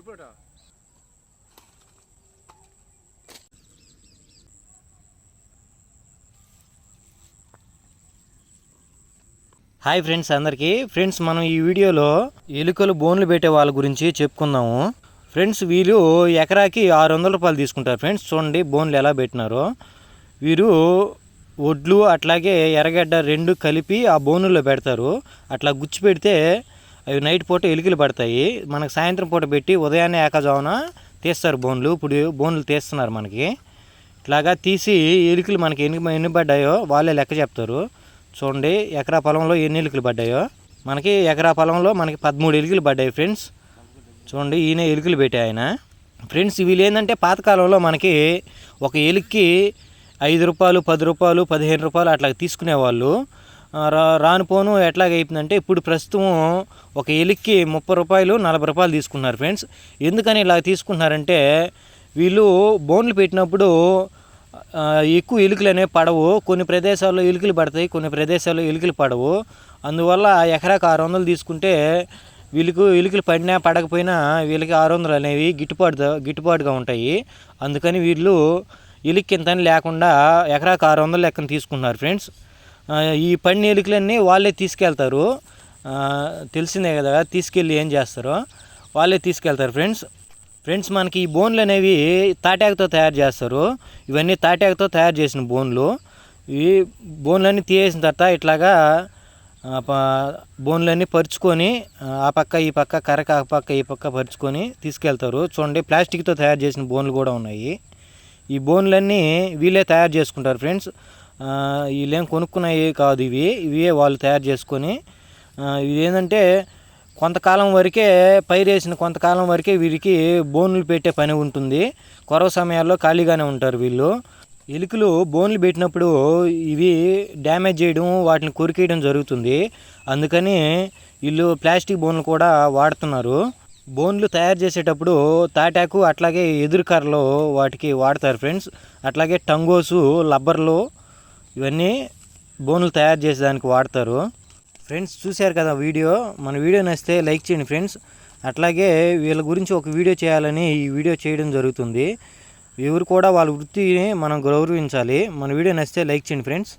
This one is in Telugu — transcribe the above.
చూపట హాయ్ ఫ్రెండ్స్ అందరికీ. ఫ్రెండ్స్ మనం ఈ వీడియోలో ఎలుకలు బోన్లు పెట్టే వాళ్ళ గురించి చెప్పుకుందాము. ఫ్రెండ్స్ వీళ్ళు ఎకరాకి ఆరు వందల రూపాయలు తీసుకుంటారు ఫ్రెండ్స్ చూడండి బోన్లు ఎలా పెట్టినారో. వీరు ఒడ్లు అట్లాగే ఎర్రగడ్డ రెండు కలిపి ఆ బోనుల్లో పెడతారు. అట్లా గుచ్చి పెడితే అవి నైట్ పూట ఎలుకలు పడతాయి. మనకు సాయంత్రం పూట పెట్టి ఉదయాన్నే ఏకజామున తీస్తారు బోన్లు. ఇప్పుడు బోన్లు తీస్తున్నారు మనకి. ఇట్లాగా తీసి ఎలుకలు మనకి ఎన్ని ఎన్ని పడ్డాయో వాళ్ళే లెక్క చెప్తారు. చూడండి ఎకరా పొలంలో ఎన్ని ఎలుకలు పడ్డాయో. మనకి ఎకరా పొలంలో మనకి పదమూడు ఎలుకలు పడ్డాయి ఫ్రెండ్స్. చూడండి ఈయన ఎలుకలు పెట్టాయి ఆయన. ఫ్రెండ్స్ వీళ్ళు ఏంటంటే పాతకాలంలో మనకి ఒక ఎలుక్కి ఐదు రూపాయలు పది రూపాయలు పదిహేను రూపాయలు అట్లా తీసుకునేవాళ్ళు. రాను పోను ఎట్లాగైపోయిందంటే ఇప్పుడు ప్రస్తుతం ఒక ఎలుక్కి ముప్పై రూపాయలు నలభై రూపాయలు తీసుకున్నారు ఫ్రెండ్స్. ఎందుకని ఇలా తీసుకుంటున్నారంటే వీళ్ళు బోన్లు పెట్టినప్పుడు ఎక్కువ ఎలుకలు అనేవి పడవు. కొన్ని ప్రదేశాల్లో ఎలుకలు పడతాయి కొన్ని ప్రదేశాల్లో ఎలుకలు పడవు. అందువల్ల ఎకరాకు ఆరు వందలు తీసుకుంటే వీళ్ళకు ఎలుకలు పడినా పడకపోయినా వీళ్ళకి ఆరు వందలు అనేవి గిట్టుబాటు గిట్టుబాటుగా ఉంటాయి. అందుకని వీళ్ళు ఎలుక లేకుండా ఎకరాకు ఆరు వందలు లెక్కన తీసుకున్నారు ఫ్రెండ్స్. ఈ పడిన ఎలుకలన్నీ వాళ్ళే తీసుకెళ్తారు. తెలిసిందే కదా తీసుకెళ్ళి ఏం చేస్తారో. వాళ్ళే తీసుకెళ్తారు ఫ్రెండ్స్. ఫ్రెండ్స్ మనకి ఈ బోన్లు అనేవి తాటాకుతో తయారు చేస్తారు. ఇవన్నీ తాటాకుతో తయారు చేసిన బోన్లు. ఈ బోన్లన్నీ తీసేసిన తర్వాత ఇట్లాగా బోన్లన్నీ పరుచుకొని ఆ, పక్క ఈ పక్క కరక ఆ పక్క ఈ పక్క పరుచుకొని తీసుకెళ్తారు. చూడండి ప్లాస్టిక్తో తయారు చేసిన బోన్లు కూడా ఉన్నాయి. ఈ బోన్లన్నీ వీళ్ళే తయారు చేసుకుంటారు ఫ్రెండ్స్. వీళ్ళేం కొనుక్కునేవి కాదు ఇవి. ఇవే వాళ్ళు తయారు చేసుకొని ఇవి ఏంటంటే కొంతకాలం వరకే పైరేసిన కొంతకాలం వరకే వీరికి బోన్లు పెట్టే పని ఉంటుంది. కొరవ సమయాల్లో ఖాళీగానే ఉంటారు వీళ్ళు. ఎలుకలు బోన్లు పెట్టినప్పుడు ఇవి డ్యామేజ్ చేయడం వాటిని కొరికేయడం జరుగుతుంది. అందుకని వీళ్ళు ప్లాస్టిక్ బోన్లు కూడా వాడుతున్నారు. బోన్లు తయారు చేసేటప్పుడు తాటాకు అట్లాగే ఎదురుకర్రలు వాటికి వాడతారు ఫ్రెండ్స్. అట్లాగే టంగోసు లబ్బర్లు ఇవన్నీ బోన్లు తయారు చేసేదానికి వాడతారు. ఫ్రెండ్స్ చూశారు కదా వీడియో? మన వీడియో నచ్చితే లైక్ చేయండి ఫ్రెండ్స్. అట్లాగే వీళ్ళ గురించి ఒక వీడియో చేయాలని ఈ వీడియో చేయడం జరుగుతుంది. ఎవరు కూడా వాళ్ళ వృత్తిని మనం గౌరవించాలి. మన వీడియో నచ్చితే లైక్ చేయండి ఫ్రెండ్స్.